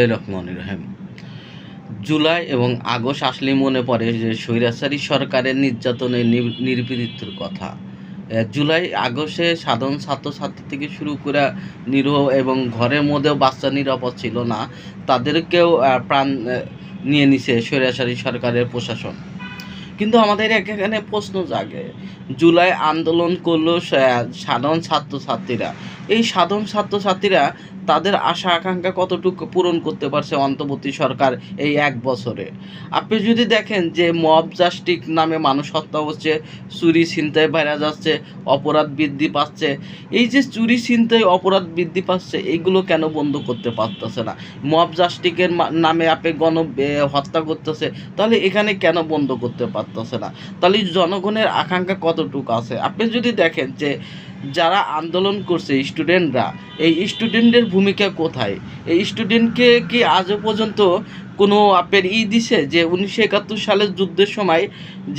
রহিম। জুলাই এবং আগস্ট আসলে মনে পড়ে যে স্বৈরাচারী সরকারের নির্যাতনে নির- কথা। জুলাই আগস্টে সাধারণ ছাত্রছাত্রী থেকে শুরু করে নিরীহ এবং ঘরের মধ্যেও বাচ্চা নিরাপদ ছিল না, তাদেরকেও প্রাণ নিয়ে নিছে স্বৈরাচারী সরকারের প্রশাসন। কিন্তু আমাদের এখানে প্রশ্ন জাগে, জুলাই আন্দোলন করল সাধারণ ছাত্রছাত্রীরা। এই সাধারণ ছাত্রছাত্রীরা তাদের আশা আকাঙ্ক্ষা কতটুকু পূরণ করতে পারছে অন্তর্বর্তী সরকার এই এক বছরে? আপনি যদি দেখেন যে মব জাস্টিক নামে মানুষ হত্যা হচ্ছে চুরি ছিনতাই বাইরে যাচ্ছে, অপরাধ বৃদ্ধি পাচ্ছে, এই যে চুরি ছিনতাই, অপরাধ বৃদ্ধি পাচ্ছে এইগুলো কেন বন্ধ করতে পারতেছে না? মব জাস্টিকের নামে আপনি গণ হত্যা করতেছে, তাহলে এখানে কেন বন্ধ করতে পারতেছে না? তাহলে জনগণের আকাঙ্ক্ষা কতটুকু আছে? আপনি যদি দেখেন যে যারা আন্দোলন করছে স্টুডেন্টরা এই স্টুডেন্টদের ভূমিকা কোথায়? এই স্টুডেন্টকে কি আজও পর্যন্ত কোনো আপের ই দিছে যে উনিশশো একাত্তর সালের যুদ্ধের সময়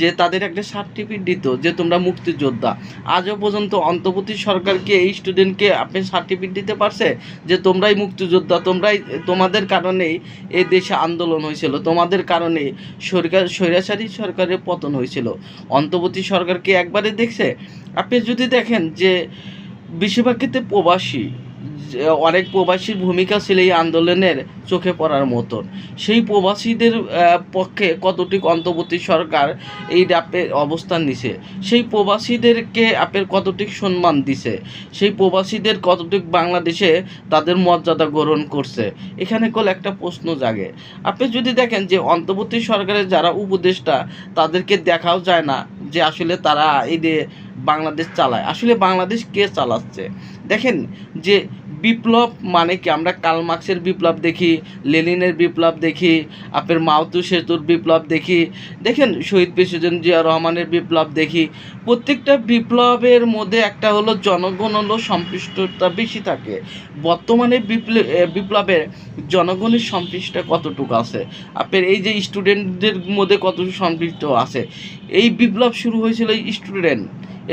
যে তাদের একটা সার্টিফিকেট দিত যে তোমরা মুক্তিযোদ্ধা। আজও পর্যন্ত অন্তর্বর্তী সরকারকে, এই স্টুডেন্টকে আপনি সার্টিফিকেট দিতে পারছে যে তোমরাই মুক্তিযোদ্ধা, তোমরাই, তোমাদের কারণেই এ দেশে আন্দোলন হয়েছিল, তোমাদের কারণে সরকার স্বৈরাচারী সরকারের পতন হয়েছিল। অন্তর্বর্তী সরকারকে একবারে দেখছে? আপনি যদি দেখেন যে বেশিরভাগ ক্ষেত্রে প্রবাসী অনেক প্রবাসীর ভূমিকা ছিল এই আন্দোলনের চোখে পড়ার মতন। সেই প্রবাসীদের পক্ষে কতটুকু অন্তর্বর্তী সরকার এই আপে অবস্থান নিছে? সেই প্রবাসীদেরকে আপের কতটুকু সম্মান দিছে? সেই প্রবাসীদের কতটুকু বাংলাদেশে তাদের মর্যাদা গ্রহণ করছে? এখানে কল একটা প্রশ্ন জাগে। আপনি যদি দেখেন যে অন্তর্বর্তী সরকারের যারা উপদেষ্টা, তাদেরকে দেখাও যায় না যে আসলে তারা এই যে বাংলাদেশ চালায়। আসলে বাংলাদেশ কে চালাচ্ছে? দেখেন যে বিপ্লব মানে কি? আমরা কার্ল মার্ক্সের বিপ্লব দেখি, লেনিনের বিপ্লব দেখি আপনার মাওতু সেতুর বিপ্লব দেখি, দেখেন শহীদ প্রেসিডেন্ট জিয়া রহমানের বিপ্লব দেখি। প্রত্যেকটা বিপ্লবের মধ্যে একটা হলো জনগণ হলো সম্পৃষ্টতা বেশি থাকে। বর্তমানে বিপ্লব বিপ্লবের জনগণের সম্পৃষ্টতা কতটুকু আছে? আপনার এই যে স্টুডেন্টদের মধ্যে কতটুকু সম্পৃক্ত আছে? এই বিপ্লব শুরু হয়েছিল স্টুডেন্ট,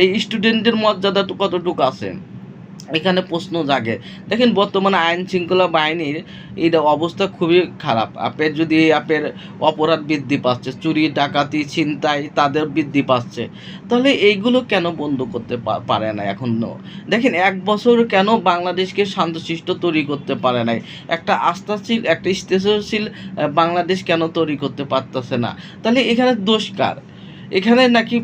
এই স্টুডেন্টদের মর্যাদা কতটুকু আছে? এখানে প্রশ্ন জাগে। দেখেন, বর্তমানে আইন শৃঙ্খলা বাহিনীর এইটা অবস্থা খুবই খারাপ। আপনার যদি আপনার অপরাধ বৃদ্ধি পাচ্ছে, চুরি, ডাকাতি, ছিনতাই তাদের বৃদ্ধি পাচ্ছে, তাহলে এইগুলো কেন বন্ধ করতে পারে না এখনও? দেখেন, এক বছর কেন বাংলাদেশকে শান্তশিষ্ট তৈরি করতে পারে নাই? একটা আস্থাশীল, একটা স্থিতিশীল বাংলাদেশ কেন তৈরি করতে পারতেছে না? তাহলে এখানে দোষ কার? এখানে নাকি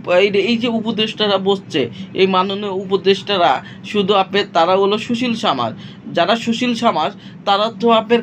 এই যে- উপদেষ্টারা বসছে, এই মাননীয় উপদেষ্টারা, শুধু আপের, তারা হলো সুশীল সমাজ। যারা সুশীল সমাজ, তারা তো আপনার